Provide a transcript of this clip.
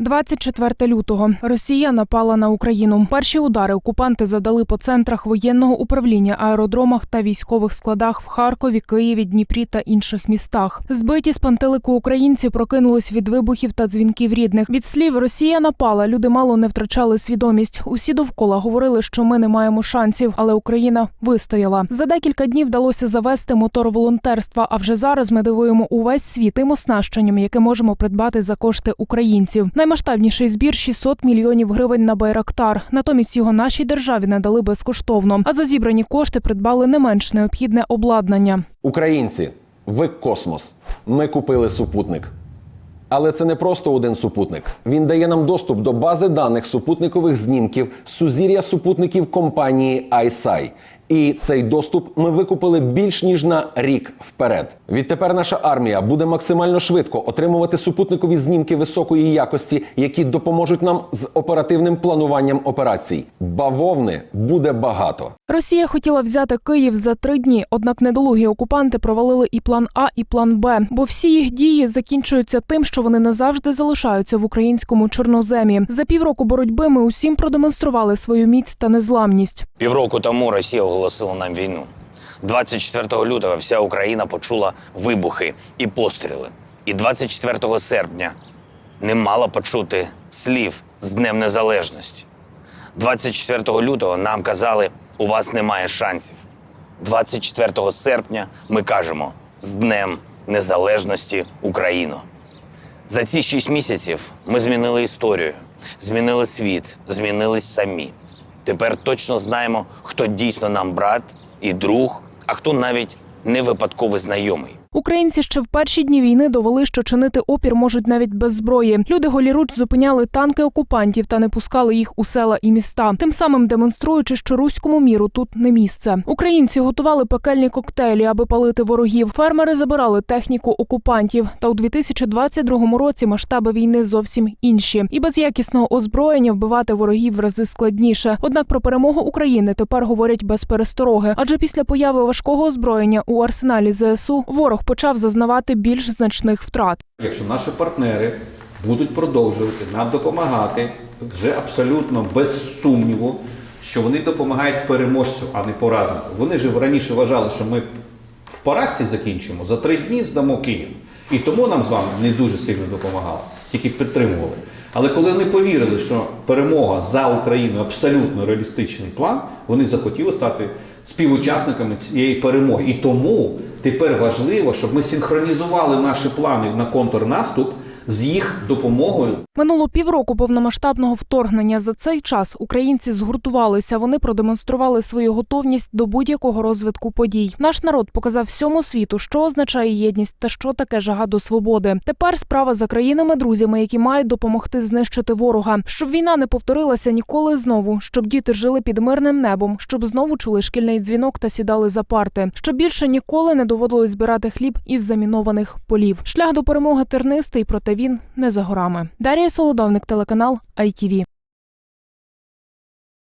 24 лютого Росія напала на Україну. Перші удари окупанти задали по центрах воєнного управління, аеродромах та військових складах в Харкові, Києві, Дніпрі та інших містах. Збиті з пантелику українці прокинулись від вибухів та дзвінків рідних. Від слів Росія напала. Люди мало не втрачали свідомість. Усі довкола говорили, що ми не маємо шансів, але Україна вистояла. За декілька днів вдалося завести мотор волонтерства. А вже зараз ми дивуємо увесь світ тим оснащенням, яке можемо придбати за кошти українців. Наймасштабніший збір 600 мільйонів гривень на Байрактар. Натомість його нашій державі надали безкоштовно. А за зібрані кошти придбали не менш необхідне обладнання. Українці, ви космос. Ми купили супутник. Але це не просто один супутник. Він дає нам доступ до бази даних супутникових знімків сузір'я супутників компанії ISI. І цей доступ ми викупили більш ніж на рік вперед. Відтепер наша армія буде максимально швидко отримувати супутникові знімки високої якості, які допоможуть нам з оперативним плануванням операцій. Бавовни буде багато. Росія хотіла взяти Київ за три дні, однак недолугі окупанти провалили і план А, і план Б, бо всі їх дії закінчуються тим, що вони назавжди залишаються в українському чорноземі. За півроку боротьби ми усім продемонстрували свою міць та незламність. Півроку тому Росія оголосила нам війну. 24 лютого вся Україна почула вибухи і постріли. І 24 серпня не мала почути слів з Днем Незалежності. 24 лютого нам казали, у вас немає шансів. 24 серпня ми кажемо з Днем Незалежності Україну. За ці шість місяців ми змінили історію, змінили світ, змінились самі. Тепер точно знаємо, хто дійсно нам брат і друг, а хто навіть не випадковий знайомий. Українці ще в перші дні війни довели, що чинити опір можуть навіть без зброї. Люди голіруч зупиняли танки окупантів та не пускали їх у села і міста, тим самим демонструючи, що руському міру тут не місце. Українці готували пекельні коктейлі, аби палити ворогів. Фермери забирали техніку окупантів. Та у 2022 році масштаби війни зовсім інші. І без якісного озброєння вбивати ворогів в рази складніше. Однак про перемогу України тепер говорять без перестороги, адже після появи важкого озброєння у арсеналі ЗСУ ворог почав зазнавати більш значних втрат. Якщо наші партнери будуть продовжувати нам допомагати, вже абсолютно без сумніву, що вони допомагають переможцю, а не поразнику. Вони ж раніше вважали, що ми в поразці закінчимо, за три дні здамо Київ. І тому нам з вами не дуже сильно допомагали, тільки підтримували. Але коли вони повірили, що перемога за Україну абсолютно реалістичний план, вони захотіли стати співучасниками цієї перемоги. І тому тепер важливо, щоб ми синхронізували наші плани на контрнаступ з їх допомогою Минуло півроку повномасштабного вторгнення. За цей час українці згуртувалися. Вони продемонстрували свою готовність до будь-якого розвитку подій. Наш народ показав всьому світу, що означає єдність та що таке жага до свободи. Тепер справа за країнами-друзями, які мають допомогти знищити ворога, щоб війна не повторилася ніколи знову, щоб діти жили під мирним небом, щоб знову чули шкільний дзвінок та сідали за парти, щоб більше ніколи не доводилось збирати хліб із замінованих полів. Шлях до перемоги тернистий, проте він не за горами. Дар'я Солодовник, телеканал ITV.